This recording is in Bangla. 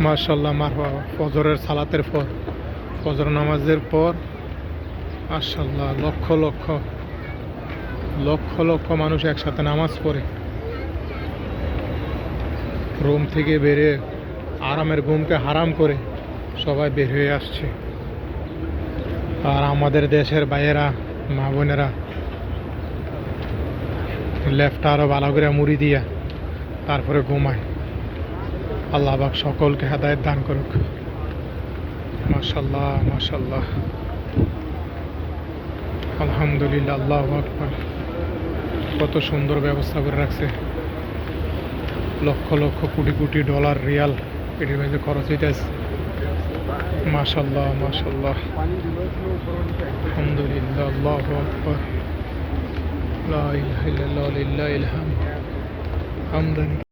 মার্শাল্লাহ মারহবা ফজরের সালাতের পর, ফজর নামাজের পর মার্শাল্লাহ লক্ষ লক্ষ লক্ষ লক্ষ মানুষ একসাথে নামাজ পড়ে। রুম থেকে বেরিয়ে আরামের ঘুমকে হারাম করে সবাই বের হয়ে আসছে। আর আমাদের দেশের ভাইয়েরা, মা বোনেরা লেফটা আরও ভালো করে মুড়ি দিয়া তারপরে ঘুমায়। আল্লাহ পাক সকলকে হেদায়ত দান করুক। মাশাল্লাহ মাশাল্লাহ আলহামদুলিল্লাহ, আল্লাহ আকবর। কত সুন্দর ব্যবস্থা করে রাখছে। লক্ষ লক্ষ কোটি কোটি ডলার, রিয়াল এটির মধ্যে খরচ হইতেছে। মাশাল্লাহ মাশাল্লাহ আলহামদুলিল্লাহ, আল্লাহ আকবর। লা ইলাহা ইল্লাল্লাহ, লিল্লাহিল হামদ। হামদান